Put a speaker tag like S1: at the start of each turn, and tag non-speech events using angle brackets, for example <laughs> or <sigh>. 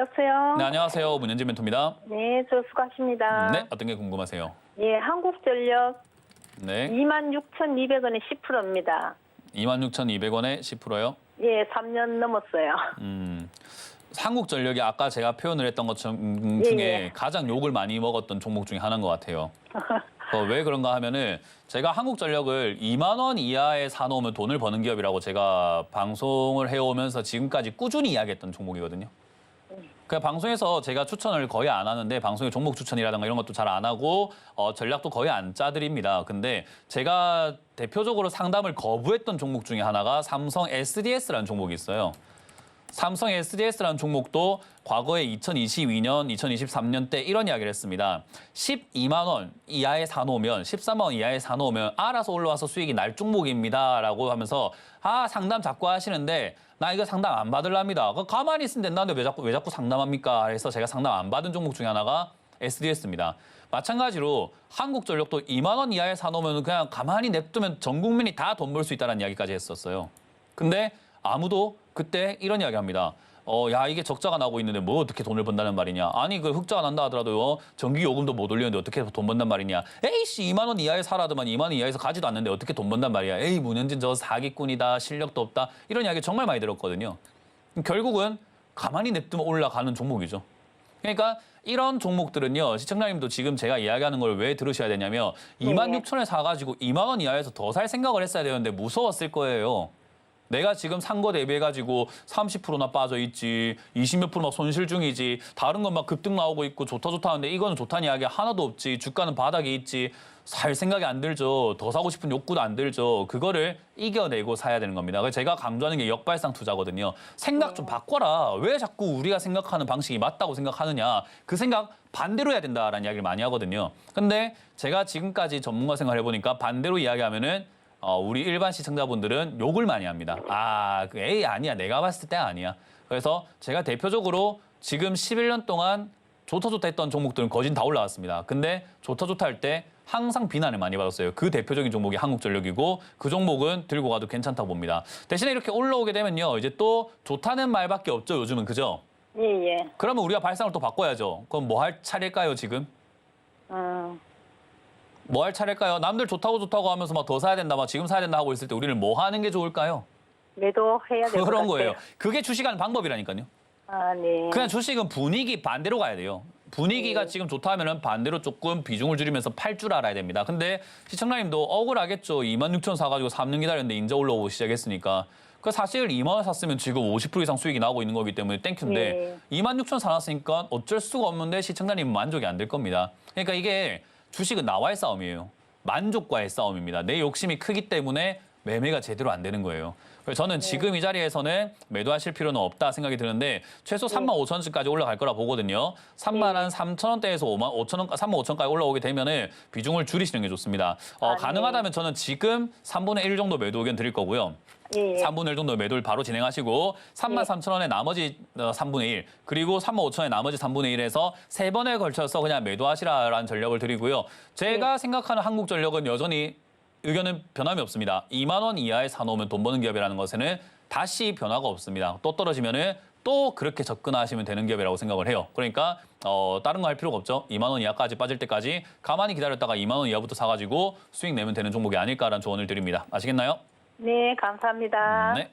S1: 여보세요?
S2: 네, 안녕하세요. 문현진 멘토입니다.
S1: 네, 저 수고하십니다.
S2: 네, 어떤 게 궁금하세요?
S1: 예, 한국전력
S2: 네,
S1: 26,200원에 10%입니다.
S2: 26,200원에 10%요.
S1: 예, 3년 넘었어요.
S2: 음, 한국전력이 아까 제가 표현을 했던 것처럼 음,
S1: 예,
S2: 중에
S1: 예.
S2: 가장 욕을 많이 먹었던 종목 중에 하나인 것 같아요. <laughs> 어, 왜 그런가 하면은 제가 한국전력을 2만 원 이하에 사놓으면 돈을 버는 기업이라고 제가 방송을 해오면서 지금까지 꾸준히 이야기했던 종목이거든요. 그 방송에서 제가 추천을 거의 안 하는데 방송에 종목 추천이라든가 이런 것도 잘 안 하고 어, 전략도 거의 안 짜드립니다. 근데 제가 대표적으로 상담을 거부했던 종목 중에 하나가 삼성 SDS라는 종목이 있어요. 삼성 SDS라는 종목도 과거에 2022년, 2023년 때 이런 이야기를 했습니다. 12만 원 이하에 사놓으면, 13만 원 이하에 사놓으면 알아서 올라와서 수익이 날 종목입니다라고 하면서 아 상담 자꾸 하시는데 나 이거 상담 안 받을랍니다. 그 가만히 있으면 된다는데 왜 자꾸 왜 자꾸 상담합니까? 그래서 제가 상담 안 받은 종목 중에 하나가 SDS입니다. 마찬가지로 한국전력도 2만 원 이하에 사놓으면 그냥 가만히 냅두면 전 국민이 다 돈 벌 수 있다는 이야기까지 했었어요. 근데 아무도 그때 이런 이야기 합니다. 어, 야, 이게 적자가 나고 있는데 뭐 어떻게 돈을 번다는 말이냐. 아니, 그 흑자가 난다 하더라도 전기 요금도 못 올리는데 어떻게 돈 번단 말이냐. 에이씨, 2만 원 이하에 살아도만 2만 원 이하에서 가지도 않는데 어떻게 돈 번단 말이야. 에이, 문현진 저 사기꾼이다. 실력도 없다. 이런 이야기 정말 많이 들었거든요. 결국은 가만히 냅두면 올라가는 종목이죠. 그러니까 이런 종목들은요 시청자님도 지금 제가 이야기하는 걸 왜 들으셔야 되냐면 2만 6천에 사가지고 2만 원 이하에서 더 살 생각을 했어야 되는데 무서웠을 거예요. 내가 지금 산 거 대비해 가지고 30%나 빠져 있지, 20몇 프로 막 손실 중이지, 다른 건 막 급등 나오고 있고 좋다 좋다 하는데 이거는 좋다는 이야기 하나도 없지, 주가는 바닥에 있지, 살 생각이 안 들죠, 더 사고 싶은 욕구도 안 들죠. 그거를 이겨내고 사야 되는 겁니다. 제가 강조하는 게 역발상 투자거든요. 생각 좀 바꿔라. 왜 자꾸 우리가 생각하는 방식이 맞다고 생각하느냐. 그 생각 반대로 해야 된다라는 이야기를 많이 하거든요. 근데 제가 지금까지 전문가 생활을 해보니까 반대로 이야기하면은 어, 우리 일반 시청자분들은 욕을 많이 합니다. 아, 그 에이 아니야. 내가 봤을 때 아니야. 그래서 제가 대표적으로 지금 11년 동안 좋다 좋다 했던 종목들은 거진 다 올라왔습니다. 근데 좋다 좋다 할 때 항상 비난을 많이 받았어요. 그 대표적인 종목이 한국전력이고 그 종목은 들고 가도 괜찮다고 봅니다. 대신에 이렇게 올라오게 되면요. 이제 또 좋다는 말밖에 없죠. 요즘은 그죠?
S1: 예, 예.
S2: 그러면 우리가 발상을 또 바꿔야죠. 그럼 뭐 할 차례일까요, 지금?
S1: 어,
S2: 뭐 할 차례일까요? 남들 좋다고 좋다고 하면서 막 더 사야 된다, 막 지금 사야 된다 하고 있을 때 우리는 뭐 하는 게 좋을까요?
S1: 매도해야 될것 같아요.
S2: 그런 거예요. 그게 주식하는 방법이라니까요.
S1: 아, 네.
S2: 그냥 주식은 분위기 반대로 가야 돼요. 분위기가 지금 좋다 하면은 반대로 조금 비중을 줄이면서 팔 줄 알아야 됩니다. 근데 시청자님도 억울하겠죠. 2만 6천 사가지고 3년 기다렸는데 인자 올라오고 시작했으니까. 그 사실 2만 원 샀으면 지금 50% 이상 수익이 나오고 있는 거기 때문에 땡큐인데 2만 6천 사놨으니까 어쩔 수가 없는데 시청자님은 만족이 안 될 겁니다. 그러니까 이게 주식은 나와의 싸움이에요. 만족과의 싸움입니다. 내 욕심이 크기 때문에 매매가 제대로 안 되는 거예요. 그래서 저는 지금 이 자리에서는 매도하실 필요는 없다 생각이 드는데 최소 3만 5천 원까지 올라갈 거라 보거든요. 3만 한 3천 원대에서 5만 5천 원, 3만 5천까지 올라오게 되면은 비중을 줄이시는 게 좋습니다. 어,
S1: 아, 네.
S2: 가능하다면 저는 지금 3분의 1 정도 매도 의견 드릴 거고요.
S1: 예, 예.
S2: 3분의 1 정도 매도를 바로 진행하시고 3만
S1: 예.
S2: 3천 원에 나머지 어, 3분의 1 그리고 3만 5천 원에 나머지 3분의 1에서 세 번에 걸쳐서 그냥 매도하시라라는 전략을 드리고요. 제가 생각하는 한국전력은 여전히 의견은 변함이 없습니다. 2만 원 이하에 사놓으면 돈 버는 기업이라는 것에는 다시 변화가 없습니다. 또 떨어지면은 또 그렇게 접근하시면 되는 기업이라고 생각을 해요. 그러니까 어, 다른 거 할 필요가 없죠. 2만 원 이하까지 빠질 때까지 가만히 기다렸다가 2만 원 이하부터 사가지고 수익 내면 되는 종목이 아닐까라는 조언을 드립니다. 아시겠나요?
S1: 네, 감사합니다.
S2: 네.